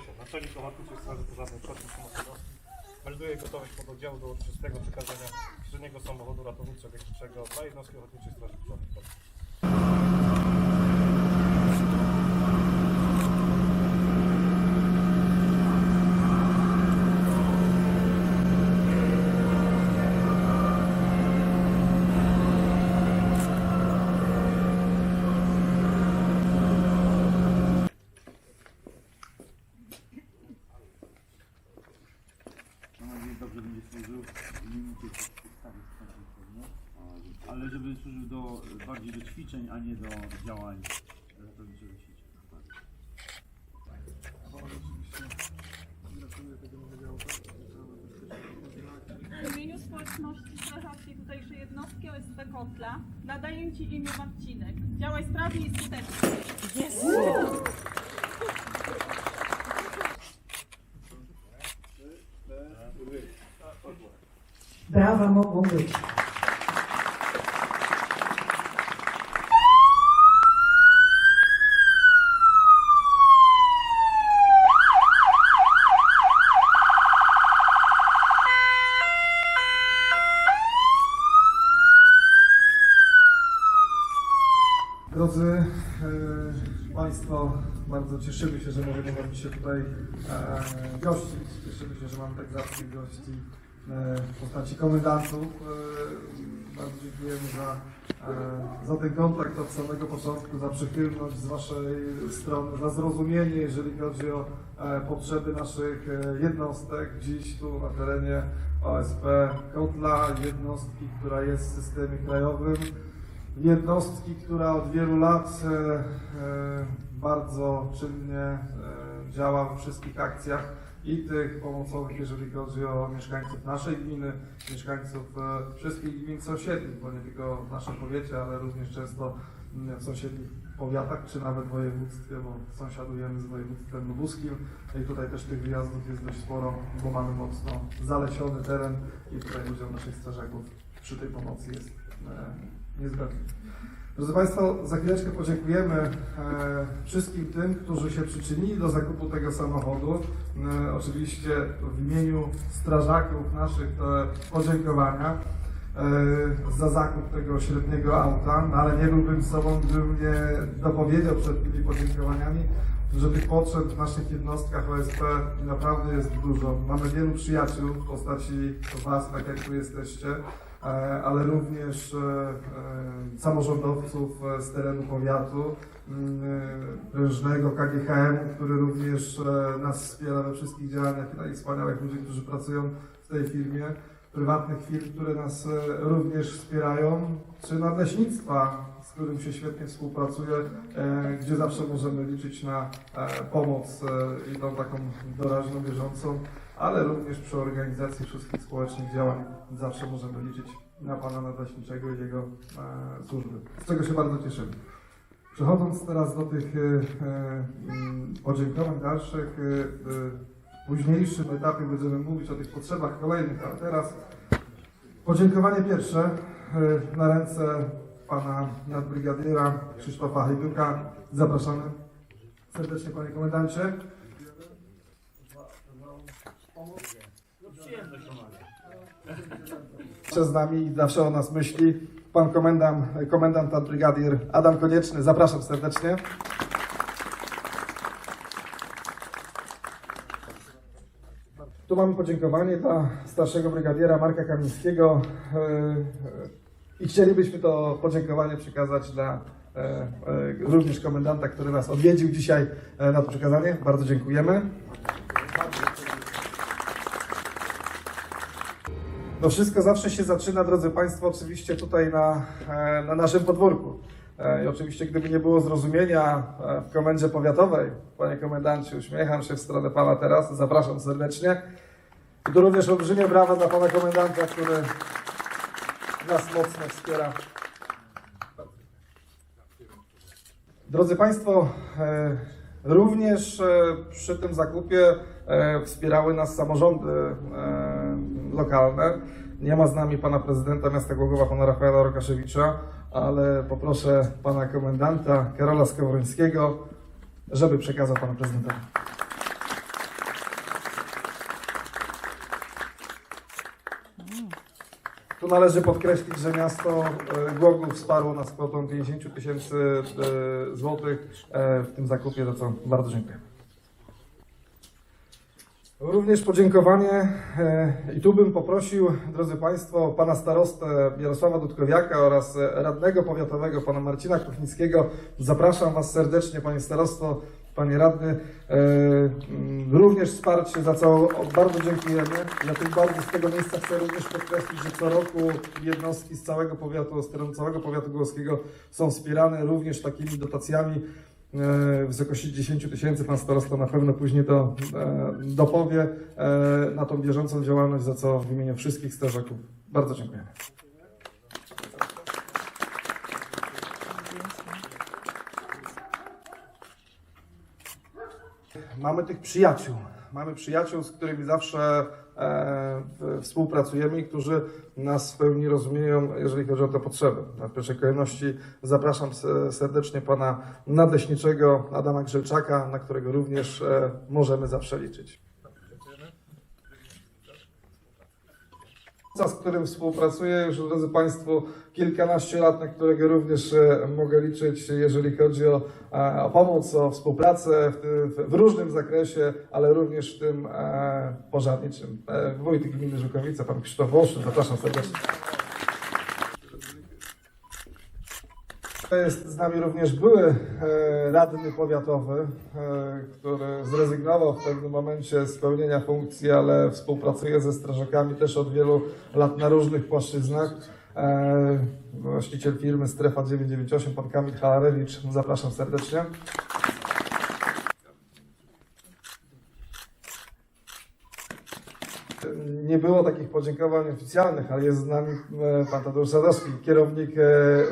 Cieszę. Naczelnik Ochotniczej Straży Pożarnej Korpus Pomocowego melduje gotowość pododdziału do uroczystego przekazania średniego samochodu ratowniczo-gaśniczego dla jednostki Ochotniczej Straży Pożarnej. Dobrze będzie służył. Się przedstawić pewnie. Ale żeby służył do, bardziej do ćwiczeń, a nie do działań ratowniczego sieci. W imieniu społeczności strażackiej tutejszej jednostki OSP Kotla nadaję Ci imię Marcinek. Działaj sprawnie i skutecznie. Brawa mogą być. Drodzy e, Państwo, bardzo cieszymy się, że możemy Was dzisiaj tutaj e, gościć. Cieszymy się, że mamy tak zacnych gości w postaci komendantów. E, bardzo dziękujemy za, e, za ten kontakt od samego początku, za przychylność z Waszej strony, za zrozumienie, jeżeli chodzi o e, potrzeby naszych e, jednostek. Dziś tu na terenie OSP Kotla, jednostki, która jest w systemie krajowym jednostki, która od wielu lat e, e, bardzo czynnie e, działa we wszystkich akcjach i tych pomocowych, jeżeli chodzi o mieszkańców naszej gminy, mieszkańców e, wszystkich gmin sąsiednich, bo nie tylko w naszym powiecie, ale również często w sąsiednich powiatach, czy nawet województwie, bo sąsiadujemy z województwem lubuskim i tutaj też tych wyjazdów jest dość sporo, bo mamy mocno zalesiony teren i tutaj udział naszych strażaków przy tej pomocy jest e, niezbędny. Drodzy Państwo, za chwileczkę podziękujemy e, wszystkim tym, którzy się przyczynili do zakupu tego samochodu. E, oczywiście w imieniu strażaków naszych te podziękowania e, za zakup tego średniego auta, no, ale nie byłbym sobą, gdybym nie dopowiedział przed tymi podziękowaniami, że tych potrzeb w naszych jednostkach OSP naprawdę jest dużo. Mamy wielu przyjaciół w postaci Was, tak jak tu jesteście, e, ale również e, e, samorządowców e, z terenu powiatu, mm, e, prężnego KGHM, który również e, nas wspiera we wszystkich działaniach i wspaniałych ludzi, którzy pracują w tej firmie, prywatnych firm, które nas e, również wspierają, czy nadleśnictwa, z którym się świetnie współpracuje, e, gdzie zawsze możemy liczyć na e, pomoc e, i tą taką doraźną, bieżącą, ale również przy organizacji wszystkich społecznych działań zawsze możemy liczyć na Pana Nadleśniczego i jego e, służby, z czego się bardzo cieszymy. Przechodząc teraz do tych e, e, podziękowań dalszych, e, w późniejszym etapie będziemy mówić o tych potrzebach kolejnych, ale teraz podziękowanie pierwsze e, na ręce pana nadbrygadiera Krzysztofa Hajduka. Zapraszamy serdecznie panie komendancie. Przez nami i zawsze o nas myśli pan komendant, komendant nadbrygadier Adam Konieczny. Zapraszam serdecznie. Tu mamy podziękowanie dla starszego brygadiera Marka Kamińskiego e, e, i chcielibyśmy to podziękowanie przekazać dla e, również komendanta, który nas odwiedził dzisiaj na to przekazanie. Bardzo dziękujemy. No wszystko zawsze się zaczyna, drodzy Państwo, oczywiście tutaj na, e, na naszym podwórku. E, I oczywiście, gdyby nie było zrozumienia e, w komendzie powiatowej, panie komendancie, uśmiecham się w stronę pana teraz, zapraszam serdecznie. I tu również olbrzymie brawa dla pana komendanta, który nas mocno wspiera. Drodzy Państwo, również przy tym zakupie wspierały nas samorządy lokalne. Nie ma z nami pana prezydenta miasta Głogowa, pana Rafaela Rokaszewicza, ale poproszę pana komendanta Karola Skowrońskiego, żeby przekazał panu prezydentowi. Tu należy podkreślić, że miasto e, Głogów wsparło nas kwotą 50 tysięcy e, złotych e, w tym zakupie, za co bardzo dziękuję. Również podziękowanie e, i tu bym poprosił, drodzy Państwo, pana starostę Jarosława Dudkowiaka oraz radnego powiatowego pana Marcina Kuchnickiego. Zapraszam Was serdecznie, panie starosto, panie radny. E, mm, Również wsparcie, za co bardzo dziękujemy. Ja tym bardziej z tego miejsca chcę również podkreślić, że co roku jednostki z całego powiatu, z terenu całego powiatu głoskiego są wspierane również takimi dotacjami w wysokości 10 tysięcy. Pan starosta na pewno później to e, dopowie e, na tą bieżącą działalność, za co w imieniu wszystkich strażaków bardzo dziękujemy. Mamy tych przyjaciół. Mamy przyjaciół, z którymi zawsze e, współpracujemy i którzy nas w pełni rozumieją, jeżeli chodzi o te potrzeby. Na pierwszej kolejności zapraszam se- serdecznie pana nadleśniczego Adama Grzelczaka, na którego również e, możemy zawsze liczyć. Z którym współpracuję już, drodzy Państwo, kilkanaście lat, na którego również e, mogę liczyć, jeżeli chodzi o, e, o pomoc, o współpracę w, w, różnym zakresie, ale również w tym e, pożarniczym. E, wójt gminy Żukowice, pan Krzysztof Wolszyn, zapraszam serdecznie. Jest z nami również były e, radny powiatowy, e, który zrezygnował w pewnym momencie z pełnienia funkcji, ale współpracuje ze strażakami też od wielu lat na różnych płaszczyznach. E, właściciel firmy Strefa 998, pan Kamil Halarewicz, zapraszam serdecznie. Nie było takich podziękowań oficjalnych, ale jest z nami e, pan Tadeusz Sadowski, kierownik e, e,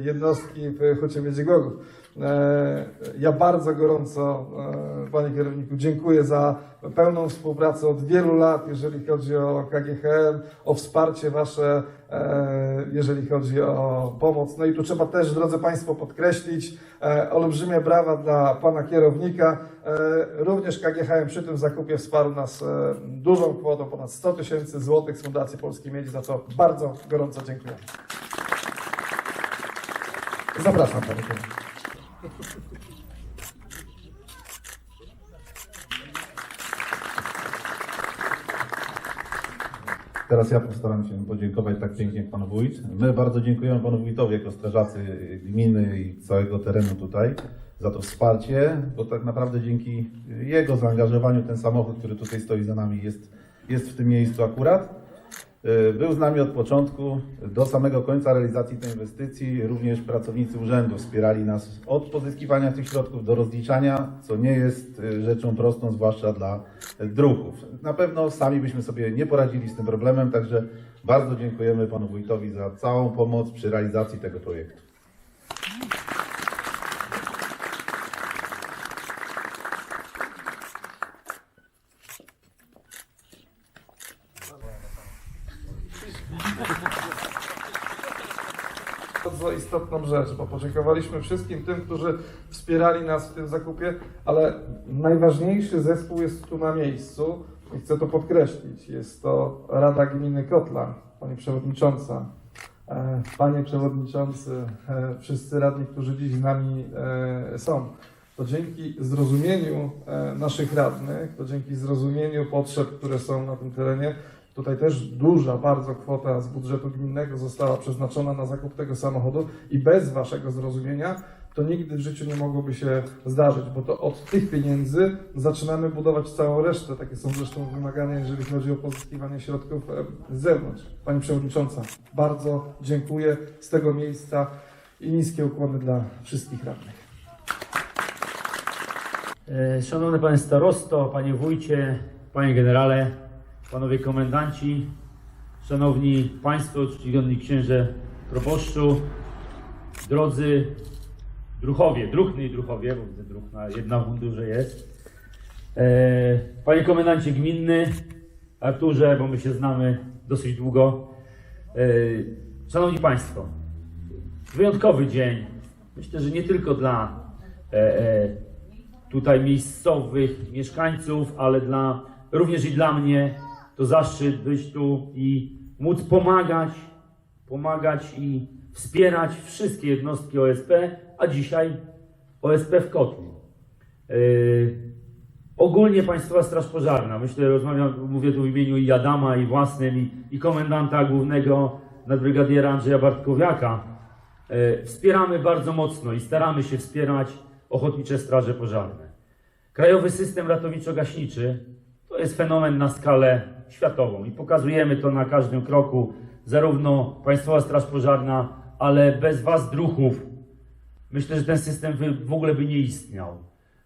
jednostki w Hucie Miedziegłogów. E, Ja bardzo gorąco, e, panie kierowniku, dziękuję za pełną współpracę od wielu lat, jeżeli chodzi o KGHM, o wsparcie wasze, e, jeżeli chodzi o pomoc. No i tu trzeba też, drodzy państwo, podkreślić olbrzymie brawa dla pana kierownika. Również KGHM przy tym zakupie wsparł nas dużą kwotą, ponad 100 tysięcy złotych z Fundacji Polskiej Miedzi, za co bardzo gorąco dziękuję. Zapraszam, panie kierowniku. Teraz ja postaram się podziękować tak pięknie jak Pan Wójt. My bardzo dziękujemy Panu Wójtowi jako strażacy gminy i całego terenu tutaj za to wsparcie, bo tak naprawdę dzięki jego zaangażowaniu ten samochód, który tutaj stoi za nami jest, jest w tym miejscu akurat. Y, Był z nami od początku do samego końca realizacji tej inwestycji. Również pracownicy urzędu wspierali nas od pozyskiwania tych środków do rozliczania, co nie jest y, rzeczą prostą, zwłaszcza dla druhów. Na pewno sami byśmy sobie nie poradzili z tym problemem, także bardzo dziękujemy panu wójtowi za całą pomoc przy realizacji tego projektu. Bardzo istotną rzecz, bo podziękowaliśmy wszystkim tym, którzy wspierali nas w tym zakupie, ale najważniejszy zespół jest tu na miejscu i chcę to podkreślić. Jest to Rada Gminy Kotla, pani przewodnicząca, e, panie przewodniczący, e, wszyscy radni, którzy dziś z nami e, są. To dzięki zrozumieniu naszych radnych, to dzięki zrozumieniu potrzeb, które są na tym terenie, Tutaj też duża bardzo kwota z budżetu gminnego została przeznaczona na zakup tego samochodu i bez Waszego zrozumienia to nigdy w życiu nie mogłoby się zdarzyć, bo to od tych pieniędzy zaczynamy budować całą resztę. Takie są zresztą wymagania, jeżeli chodzi o pozyskiwanie środków z zewnątrz. Pani Przewodnicząca, bardzo dziękuję z tego miejsca i niskie ukłony dla wszystkich radnych. E, Szanowny Panie Starosto, Panie Wójcie, Panie Generale, Panowie Komendanci, Szanowni Państwo, czcigodni Księże Proboszczu, drodzy druchowie, druhny i druchowie, bo widzę druh na jedna w mundurze jest. E, Panie Komendancie Gminny, Arturze, bo my się znamy dosyć długo. E, Szanowni Państwo, wyjątkowy dzień. Myślę, że nie tylko dla e, tutaj miejscowych mieszkańców, ale dla, również i dla mnie to zaszczyt być tu i móc pomagać pomagać i wspierać wszystkie jednostki OSP, a dzisiaj OSP w Kotli. Yy, Ogólnie Państwowa Straż Pożarna, myślę, rozmawiam, mówię tu w imieniu i Adama, i własnym, i, i komendanta głównego nadbrygadiera Andrzeja Bartkowiaka. E, wspieramy bardzo mocno i staramy się wspierać Ochotnicze Straże Pożarne. Krajowy System Ratowniczo-Gaśniczy to jest fenomen na skalę światową i pokazujemy to na każdym kroku, zarówno Państwowa Straż Pożarna, ale bez Was, druhów, myślę, że ten system w ogóle by nie istniał,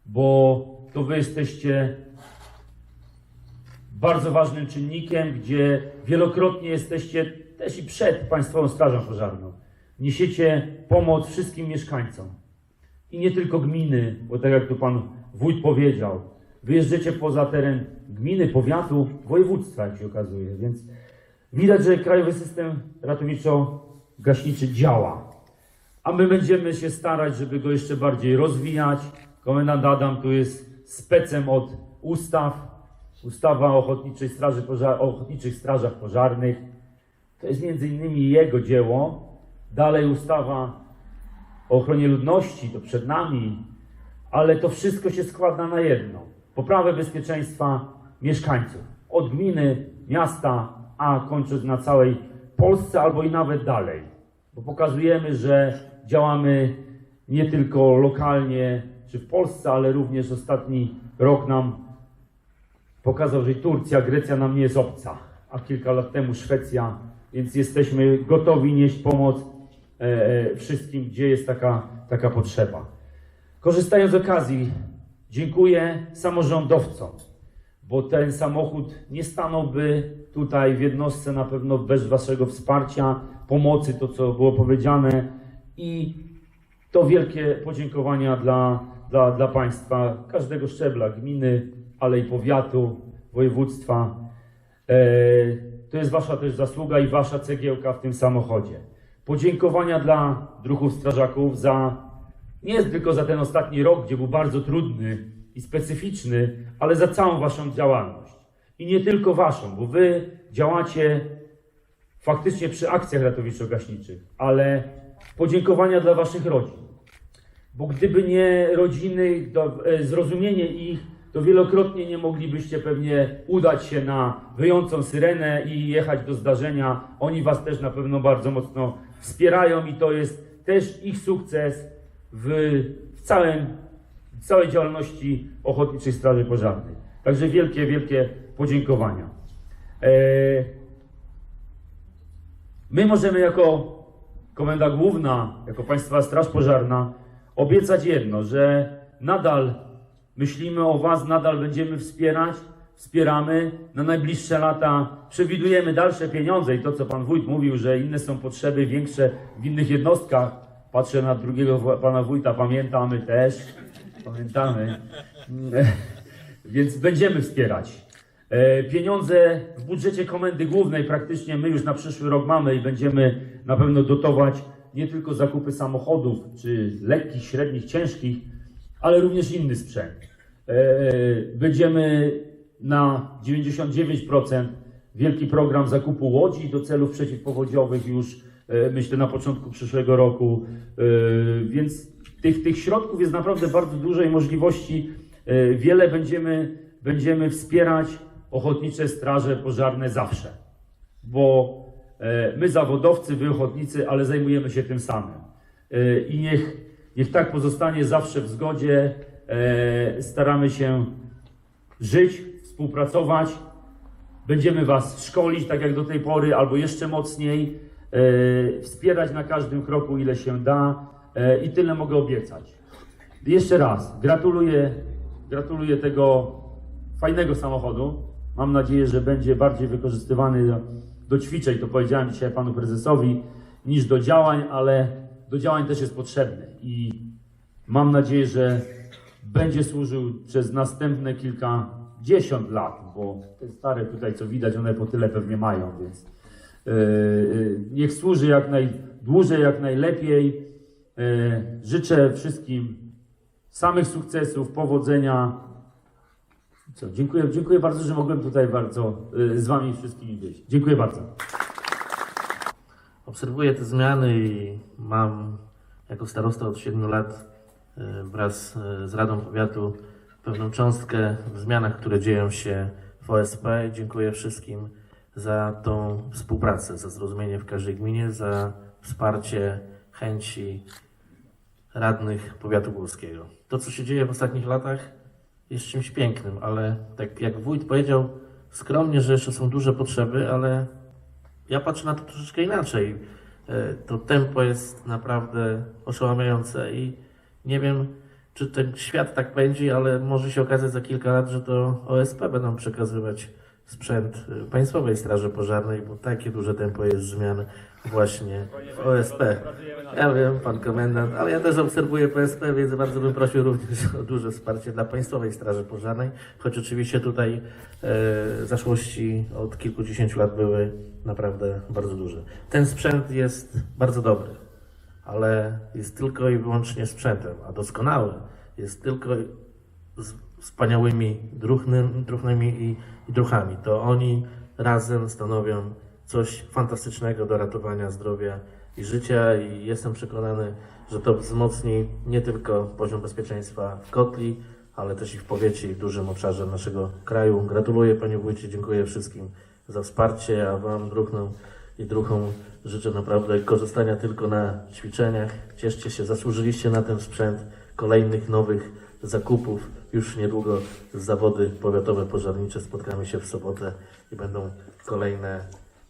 bo to Wy jesteście bardzo ważnym czynnikiem, gdzie wielokrotnie jesteście też i przed Państwową Strażą Pożarną. Niesiecie pomoc wszystkim mieszkańcom. I nie tylko gminy, bo tak jak tu Pan Wójt powiedział, wyjeżdżacie poza teren gminy, powiatu, województwa, jak się okazuje. Więc widać, że Krajowy System Ratowniczo-Gaśniczy działa. A my będziemy się starać, żeby go jeszcze bardziej rozwijać. Komendant Adam tu jest specem od ustaw. Ustawa o Ochotniczej Straży Pożar- o Ochotniczych Strażach Pożarnych. To jest między innymi jego dzieło. Dalej ustawa o ochronie ludności, to przed nami, ale to wszystko się składa na jedno. Poprawę bezpieczeństwa mieszkańców. Od gminy, miasta, a kończąc na całej Polsce albo i nawet dalej. Bo pokazujemy, że działamy nie tylko lokalnie czy w Polsce, ale również ostatni rok nam pokazał, że Turcja, Grecja nam nie jest obca, a kilka lat temu Szwecja, więc jesteśmy gotowi nieść pomoc e, e, wszystkim, gdzie jest taka, taka potrzeba. Korzystając z okazji, dziękuję samorządowcom, bo ten samochód nie stanąłby tutaj w jednostce na pewno bez Waszego wsparcia, pomocy, to co było powiedziane i to wielkie podziękowania dla, dla, dla Państwa, każdego szczebla, gminy, ale i powiatu, województwa. E, to jest Wasza też zasługa i Wasza cegiełka w tym samochodzie. Podziękowania dla druhów strażaków za, nie tylko za ten ostatni rok, gdzie był bardzo trudny i specyficzny, ale za całą Waszą działalność. I nie tylko Waszą, bo Wy działacie faktycznie przy akcjach ratowniczo-gaśniczych, ale podziękowania dla Waszych rodzin. Bo gdyby nie rodziny, e, zrozumienie ich, to wielokrotnie nie moglibyście pewnie udać się na wyjącą syrenę i jechać do zdarzenia. Oni Was też na pewno bardzo mocno wspierają i to jest też ich sukces w, w, całym, w całej działalności Ochotniczej Straży Pożarnej. Także wielkie, wielkie podziękowania. E, My możemy jako Komenda Główna, jako Państwowa Straż Pożarna obiecać jedno, że nadal myślimy o Was, nadal będziemy wspierać, wspieramy. Na najbliższe lata przewidujemy dalsze pieniądze i to, co Pan Wójt mówił, że inne są potrzeby większe w innych jednostkach. Patrzę na drugiego Pana Wójta, pamiętamy też, pamiętamy. Więc będziemy wspierać. E, Pieniądze w budżecie Komendy Głównej praktycznie my już na przyszły rok mamy i będziemy na pewno dotować nie tylko zakupy samochodów, czy lekkich, średnich, ciężkich, ale również inny sprzęt. E, Będziemy na 99% wielki program zakupu łodzi do celów przeciwpowodziowych już myślę na początku przyszłego roku. E, Więc tych, tych środków jest naprawdę bardzo dużo i możliwości e, wiele będziemy, będziemy wspierać ochotnicze straże pożarne zawsze. Bo e, my zawodowcy, wy ochotnicy, ale zajmujemy się tym samym. E, I niech, niech tak pozostanie zawsze w zgodzie. E, Staramy się żyć, współpracować. Będziemy Was szkolić tak jak do tej pory, albo jeszcze mocniej. E, Wspierać na każdym kroku, ile się da. E, I tyle mogę obiecać. Jeszcze raz, gratuluję, gratuluję tego fajnego samochodu. Mam nadzieję, że będzie bardziej wykorzystywany do, do ćwiczeń, to powiedziałem dzisiaj panu prezesowi, niż do działań, ale do działań też jest potrzebny. I mam nadzieję, że będzie służył przez następne kilkadziesiąt lat, bo te stare tutaj, co widać, one po tyle pewnie mają, więc niech służy jak najdłużej, jak najlepiej. Yy, życzę wszystkim samych sukcesów, powodzenia. Co, dziękuję, dziękuję bardzo, że mogłem tutaj bardzo z Wami wszystkimi być. Dziękuję bardzo. obserwuję te zmiany i mam jako starosta od 7 lat e, wraz e, z Radą Powiatu pewną cząstkę w zmianach, które dzieją się w OSP. Dziękuję wszystkim za tą współpracę, za zrozumienie w każdej gminie, za wsparcie, chęci radnych powiatu górskiego. To, co się dzieje w ostatnich latach, jest czymś pięknym, ale tak jak wójt powiedział skromnie, że jeszcze są duże potrzeby, ale ja patrzę na to troszeczkę inaczej. E, To tempo jest naprawdę oszałamiające i nie wiem, czy ten świat tak pędzi, ale może się okazać za kilka lat, że to OSP będą przekazywać sprzęt e, Państwowej Straży Pożarnej, bo takie duże tempo jest zmian właśnie w OSP. Ja wiem, pan komendant, ale ja też obserwuję PSP, więc bardzo bym prosił również o duże wsparcie dla Państwowej Straży Pożarnej, choć oczywiście tutaj e, zaszłości od kilkudziesięciu lat były naprawdę bardzo duże. Ten sprzęt jest bardzo dobry, ale jest tylko i wyłącznie sprzętem, a doskonały jest tylko z wspaniałymi druhnym, druhnymi i, i druchami. To oni razem stanowią coś fantastycznego do ratowania zdrowia i życia i jestem przekonany, że to wzmocni nie tylko poziom bezpieczeństwa w Kotli, ale też i w powiecie i w dużym obszarze naszego kraju. Gratuluję Panie Wójcie, dziękuję wszystkim za wsparcie, a Wam druhnom i druhom życzę naprawdę korzystania tylko na ćwiczeniach. Cieszcie się, zasłużyliście na ten sprzęt, kolejnych nowych zakupów. Już niedługo zawody powiatowe pożarnicze spotkamy się w sobotę i będą kolejne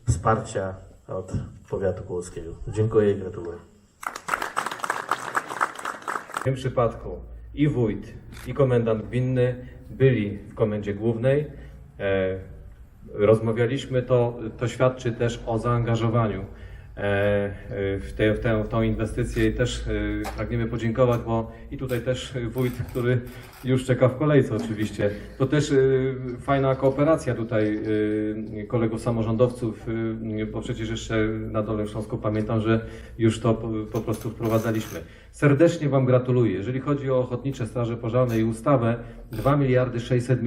wsparcia od powiatu kłodzkiego. Dziękuję i gratuluję. W tym przypadku i wójt, i komendant gminny byli w komendzie głównej. E, rozmawialiśmy, to, to świadczy też o zaangażowaniu w, tę, w, tę, w tą inwestycję i też e, pragniemy podziękować, bo i tutaj też wójt, który już czeka w kolejce oczywiście. To też e, fajna kooperacja tutaj e, kolegów samorządowców, e, bo przecież jeszcze na Dolnym Śląsku pamiętam, że już to po, prostu wprowadzaliśmy. Serdecznie Wam gratuluję. Jeżeli chodzi o Ochotnicze Straże Pożarne i ustawę, 2 miliardy 600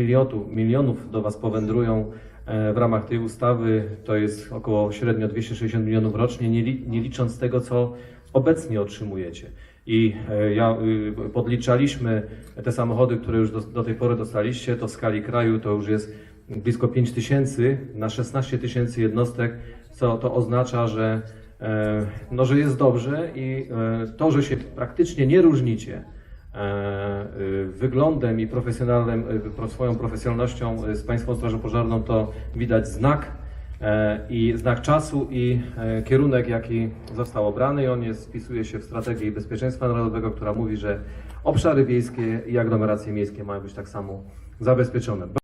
milionów, do Was powędrują e, w ramach tej ustawy. To jest około średnio 260 milionów rocznie, nie, li, nie licząc tego, co obecnie otrzymujecie. I e, ja, y, podliczaliśmy te samochody, które już do, do tej pory dostaliście, to w skali kraju to już jest blisko 5 tysięcy na 16 tysięcy jednostek, co to oznacza, że E, no, że jest dobrze i e, to, że się praktycznie nie różnicie e, e, wyglądem i profesjonalnym, e, pro- swoją profesjonalnością e, z Państwową Strażą Pożarną, to widać znak e, i znak czasu i e, kierunek, jaki został obrany i on jest, wpisuje się w strategię bezpieczeństwa narodowego, która mówi, że obszary wiejskie i aglomeracje miejskie mają być tak samo zabezpieczone.